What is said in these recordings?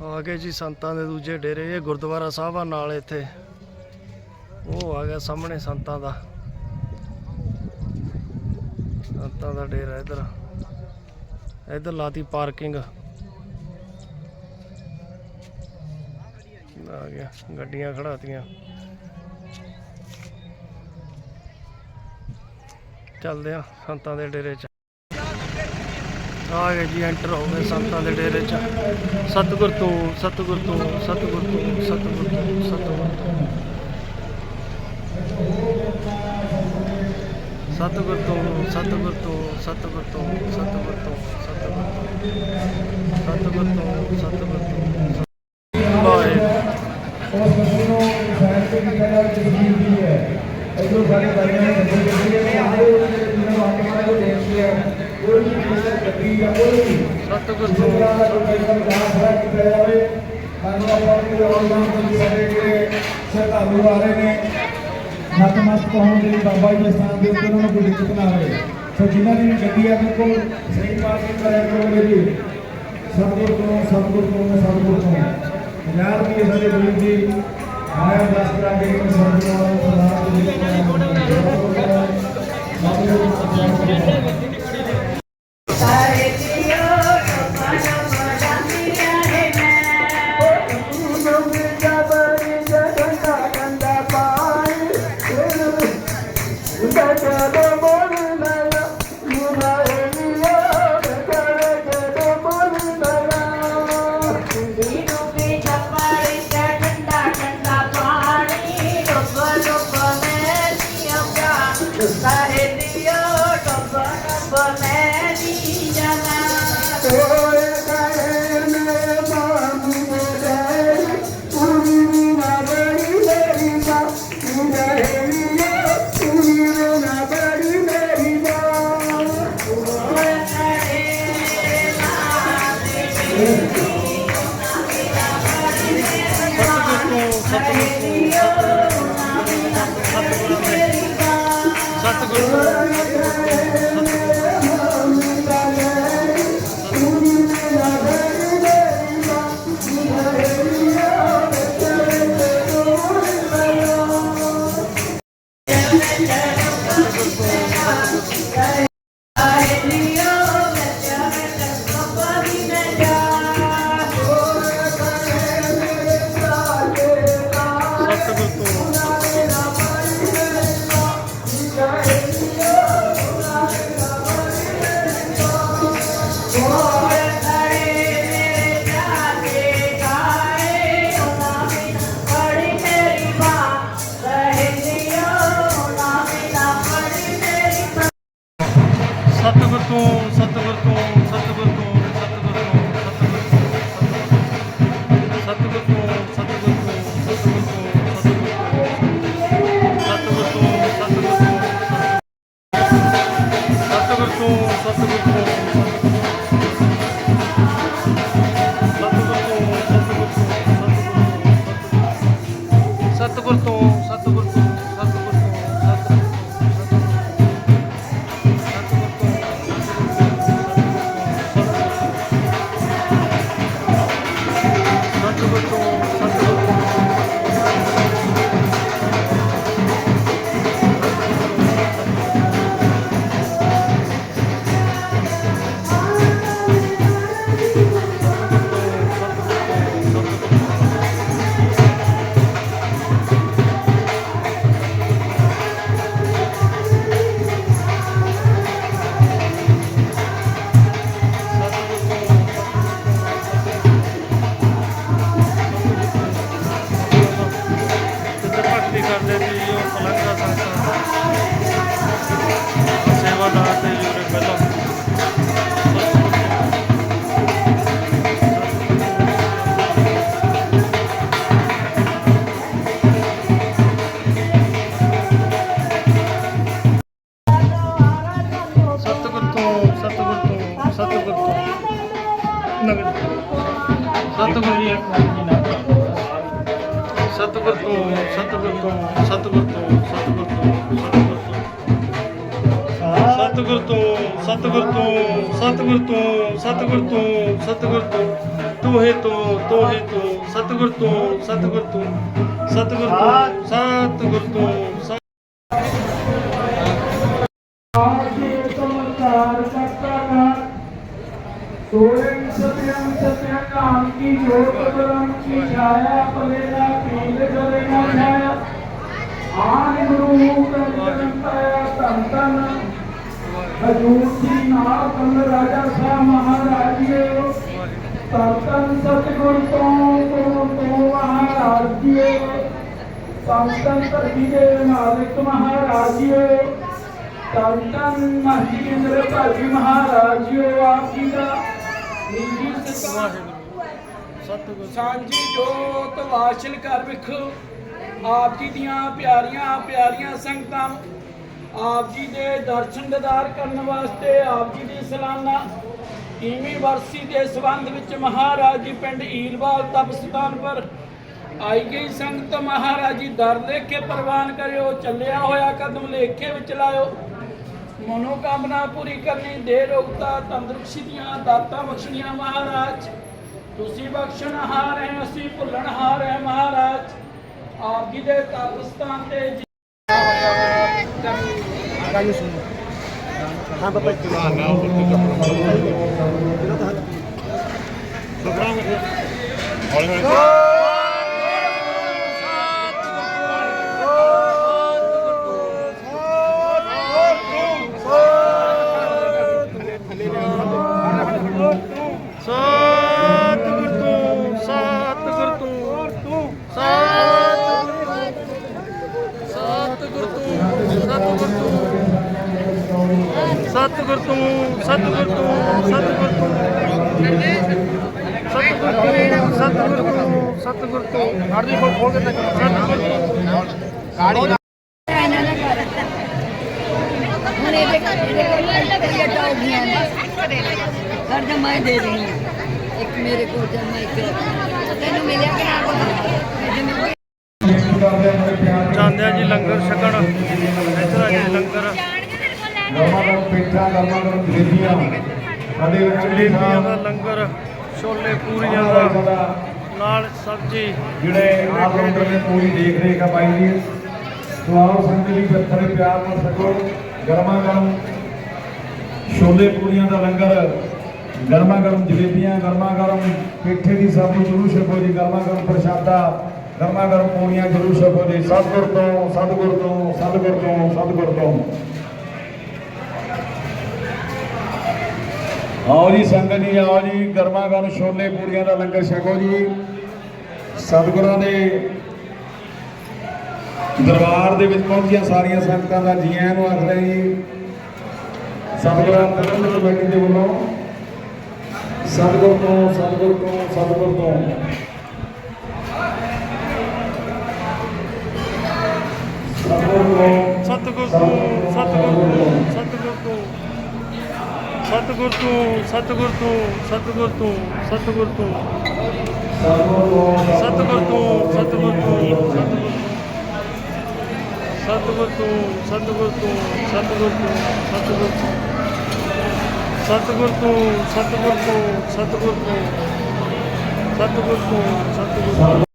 ਆ ਗਏ ਜੀ ਸੰਤਾਂ ਦੇ ਦੂਜੇ ਡੇਰੇ, ਇਹ ਗੁਰਦੁਆਰਾ ਸਾਹਿਬ ਆ ਨਾਲ ਇੱਥੇ। ਉਹ ਆ ਗਿਆ ਸਾਹਮਣੇ ਸੰਤਾਂ ਦਾ। ਸੰਤਾਂ ਦਾ ਡੇਰਾ ਇਧਰ। ਇਧਰ ਲਾਤੀ ਪਾਰਕਿੰਗ। ਆ ਗਿਆ, ਗੱਡੀਆਂ ਖੜਾਤੀਆਂ ਚੱਲਦੇ ਆ ਸੰਤਾਂ ਦੇ ਡੇਰੇ 'ਚ। ਆ ਗਏ ਜੀ ਐਂਟਰ ਹੋ ਗਏ ਸੰਤਾਂ ਦੇ ਡੇਰੇ 'ਚ ਸਤਿਗੁਰ ਤੋਂ ਸਤਿਗੁਰ ਤੋਂ ਸਤਿਗੁਰ ਤੋਂ ਸਤਿਗੁਰ ਤੋਂ ਸਤਿਗੁਰ ਤੋਂ ਸਤਿਗੁਰ ਤੋਂ ਸਤਿਗੁਰ ਤੋਂ ਸਤਿਗੁਰ ਤੋਂ ਸਤਿਗੁਰ ਤੋਂ ਸਤਿਗੁਰ ਤੋਂ ਸਤਿਗੁਰ ਤੋਂ ਸਤਿਗੁਰ ਤੋਂ ਵਾਹਿਗੁਰੂ ਅਜੋ ਸਾਡੇ ਭਾਈਆਂ ਨੇ ਗੱਡੀ ਕੀਤੀ ਹੈ ਆਏ ਉਹਨਾਂ ਨੂੰ जो आने वाला जो टैक्सी है कोई भी टीचर गड्डी या कोई भी दूसरा जो टीचर जहाँ खड़ा किया जाए धन्यवाद के ऑनलाइन संचारे के श्रद्धालु वाले ने नतमस्तक होने के बाबा जी स्थान देते उन्होंने कोई दिक्कत ना आए तो जिन्होंने गड्डी है बिल्कुल सही पार्किंग कराया करो मेरी सतगुरु को सतगुरु को सतगुरु को यार भी हमारे गुरु जी माया दास करा के सतगुरु ਸਤਿਗੁਰੂ। ਸਤਿਗੁਰੂ। ਸਤਿਗੁਰ ਸਤਿਗੁਰ ਤੋਂ ਨਗਰ ਸਤਿਗੁਰ ਜੀ ਸਤਿਗੁਰ ਤੋਂ ਸਤਿਗੁਰ ਤੋਂ ਸਤਿਗੁਰ ਤੋਂ ਸਤਿਗੁਰ ਤੋਂ ਸਤਿਗੁਰ ਤੋਂ ਸਤਿਗੁਰ ਤੋਂ ਸਤਿਗੁਰ ਤੋਂ ਸਤਿਗੁਰ ਤੋਂ ਸਤਿਗੁਰ ਤੋਂ ਸਤਿਗੁਰ ਤੋਂ ਤੂੰ ਹੀ ਤੂੰ ਤੂੰ ਹੀ ਤੂੰ ਸਤਿਗੁਰ ਤੂੰ ਸਤਿਗੁਰ ਤੂੰ ਸਤਿਗੁਰ ਤੂੰ ਸਤਿਗੁਰ ਤੂੰ सोलन सत्यम सत्यम नाम की ज्योत परम की छाया पलेला पील करे न छाया आन गुरु तन तन पाया तन तन हजूर जी नाथ तन राजा सा महाराज जी तन तन सतगुर तो तो तो महाराज जी तन तन धरती के मालिक महाराज जी ਤਨ ਤਨ ਮਹਾਰਾਜ ਜੀ ਮਹਾਰਾਜ ਜੀ ਆਪ ਜੀ ਦਾ ਸਤਿਗੁਰ ਸਾਂਝੀ ਜੋਤ ਵਾਸ਼ਲ ਕਰ ਵਿਖੋ ਆਪ ਜੀ ਦੀਆਂ ਪਿਆਰੀਆਂ ਪਿਆਰੀਆਂ ਸੰਗਤਾਂ, ਆਪ ਜੀ ਦੇ ਦਰਸ਼ਨ ਦਿਦਾਰ ਕਰਨ ਵਾਸਤੇ, ਆਪ ਜੀ ਦੀ ਸਲਾਨਾ। ਈਵੀਂ ਵਰਸੀ ਦੇ ਸਬੰਧ ਵਿੱਚ ਮਹਾਰਾਜ ਜੀ ਪਿੰਡ ਈਲਵਾਲ ਤਪਸਤਾਨ ਪਰ ਆਈ ਗਈ ਸੰਗਤ। ਮਹਾਰਾਜ ਜੀ ਦਰ ਦੇਖੇ ਪ੍ਰਵਾਨ ਕਰਿਓ, ਚੱਲਿਆ ਹੋਇਆ ਕਦਮ ਲੇਖੇ ਵਿੱਚ ਲਾਇਓ। ਮਨੋਕਾਮਨਾ ਪੂਰੀ ਕਰਨੀ ਦੇ ਰੋਗਤਾ ਤੰਦਰੁਸਤੀ ਦੀਆਂ ਦਾਤਾਂ ਬਖਸ਼ਣੀਆਂ ਮਹਾਰਾਜ। ਤੁਸੀਂ ਬਖਸ਼ਣ ਹਾਰ ਹੈ ਅਸੀਂ ਭੁੱਲਣ ਹਾਰ ਹੈ ਮਹਾਰਾਜ। ਆਪ ਜੀ ਦੇ ਕਾਬਿਸਤਾਨ ਤੇ ਕਾਇਓ ਸੁਣੋ ਹਾਂ ਬਾਬਾ ਜੀ। ਨਾ ਨਾ ਉੱਪਰ ਤੇ ਚੱਪਲ ਸੁਖਰਾਮ ਹੌਲੀ ਹੌਲੀ ਸਤਿਗੁਰ ਤੂੰ ਸਤਿਗੁਰ ਤੂੰ ਸਤਿਗੁਰ ਤੂੰ। ਸਤਿਗੁਰ ਤੂੰ ਸਤਿਗੁਰ ਤੂੰ ਸਤਿਗੁਰ ਤੂੰ। ਹਰ ਦੀ ਖੋਲ ਕੇ ਤੱਕ ਸਤਿਗੁਰ ਹੁਣੇ ਦੇ ਨਾ ਕੋਈ ਜਾਂਦੇ ਜੀ ਲੰਗਰ ਛਕਣ। ਇੱਧਰ ਆ ਜੀ ਲੰਗਰ। ਗਰਮਾ ਗਰਮ ਪੇਠਾ ਗਰਮਾ ਗਰਮ ਜਲੇਬੀਆਂ। ਸਾਡੇ ਵਿੱਚ ਜਲੇਬੀਆਂ ਦਾ ਲੰਗਰ ਛੋਲੇ ਪੂਰੀਆਂ ਦਾ ਨਾਲ ਸਬਜ਼ੀ। ਜਿਹੜੇ ਆਪ ਰੌਂਡਰ ਨੇ ਪੂਰੀ ਦੇਖ ਰੇਖ ਆ ਬਾਈ ਜੀ। ਸੋ ਆਓ ਸੰਗਤ ਜੀ ਬੜੇ ਪਿਆਰ ਨਾਲ ਸਕੋ ਗਰਮਾ ਗਰਮ ਛੋਲੇ ਪੂਰੀਆਂ ਦਾ ਲੰਗਰ ਗਰਮਾ ਗਰਮ ਜਲੇਬੀਆਂ ਗਰਮਾ ਗਰਮ ਪੇਠੇ ਦੀ ਸਬਜ਼ੀ ਜ਼ਰੂਰ ਛਕੋ ਜੀ। ਗਰਮਾ ਗਰਮ ਪ੍ਰਸ਼ਾਦਾ ਗਰਮਾ ਗਰਮ ਪੂਰੀਆਂ ਜ਼ਰੂਰ ਛਕੋ ਜੀ। ਸਤਿਗੁਰ ਤੋਂ ਸਤਿਗੁਰ ਤੋਂ ਸਤਿਗੁਰ ਤੋਂ ਸਤਿਗੁਰ ਤੋਂ। ਆਓ ਜੀ, ਸੰਗਤ ਜੀ, ਆਓ ਜੀ, ਗਰਮਾ ਗਰਮ ਛੋਲੇ ਪੂਰੀਆਂ ਦਾ ਲੰਗਰ ਛਕੋ ਜੀ। ਸਤਿਗੁਰਾਂ ਦੇ ਦਰਬਾਰ ਦੇ ਵਿੱਚ ਪਹੁੰਚੀਆਂ ਸਾਰੀਆਂ ਸੰਗਤਾਂ ਦਾ ਜੀ ਆਇਆਂ ਨੂੰ ਆਖਦੇ ਜੀ। ਸਤਿਗੁਰਾਂ ਪ੍ਰਬੰਧਕ ਕਮੇਟੀ ਦੇ ਵੱਲੋਂ ਸਤਿਗੁਰ ਤੋਂ ਸਤਿਗੁਰ ਤੋਂ ਸਤਿਗੁਰ ਤੋਂ ਸਤਿਗੁਰ ਤੋਂ। ਸਤਿਗੁਰ ਤੂੰ ਸਤਿਗੁਰ ਤੂੰ। ਸਤਿਗੁਰ ਤੂੰ ਸਤਿਗੁਰ ਤੂੰ ਸਤਿਗੁਰ ਤੂੰ ਸਤਿਗੁਰ ਤੂੰ ਸਤਿਗੁਰ ਤੂੰ ਸਤਿਗੁਰ ਤੂੰ ਸਤਿਗੁਰ ਤੂੰ ਸਤਿਗੁਰ ਤੂੰ ਸਤਿਗੁਰ ਤੂੰ ਸਤਿਗੁਰ ਤੂੰ ਸਤਿਗੁਰ ਤੂੰ ਸਤਿਗੁਰ ਤੂੰ ਸਤਿਗੁਰ ਤੂੰ ਸਤਿਗੁਰ ਤੂੰ ਸਤਿਗੁਰ ਤੂੰ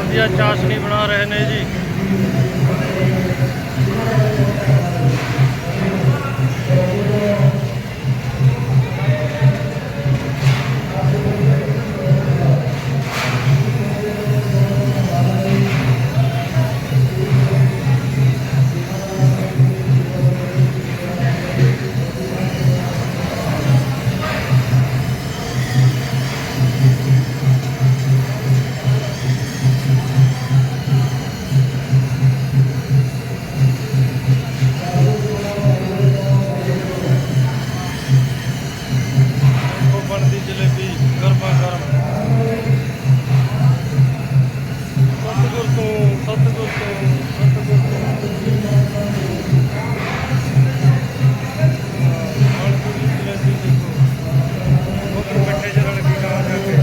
ਵਧੀਆ ਚਾਸ਼ਨੀ ਬਣਾ ਰਹੇ ਨੇ ਜੀ। ਦੀ ਜਲੇਬੀ ਗਰਮਾ ਗਰਮ। ਸਤਗੁਰ ਤੋਂ ਸਤਗੁਰ ਤੋਂ ਸਤਗੁਰ ਤੋਂ। ਮਾਲਪੁਰ ਦੀ ਜਲੇਬੀ ਦੇਖੋ। ਬਹੁਤ ਮਿੱਠੇ ਜਿਹੇ ਰਲ ਕੇ ਜਾ ਕੇ।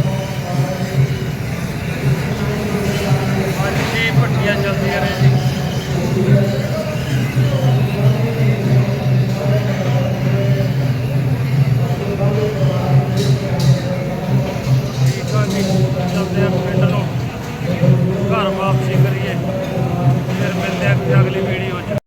ਅੱਜ ਭੱਟੀਆਂ ਚੱਲਦੀਆਂ ਨੇ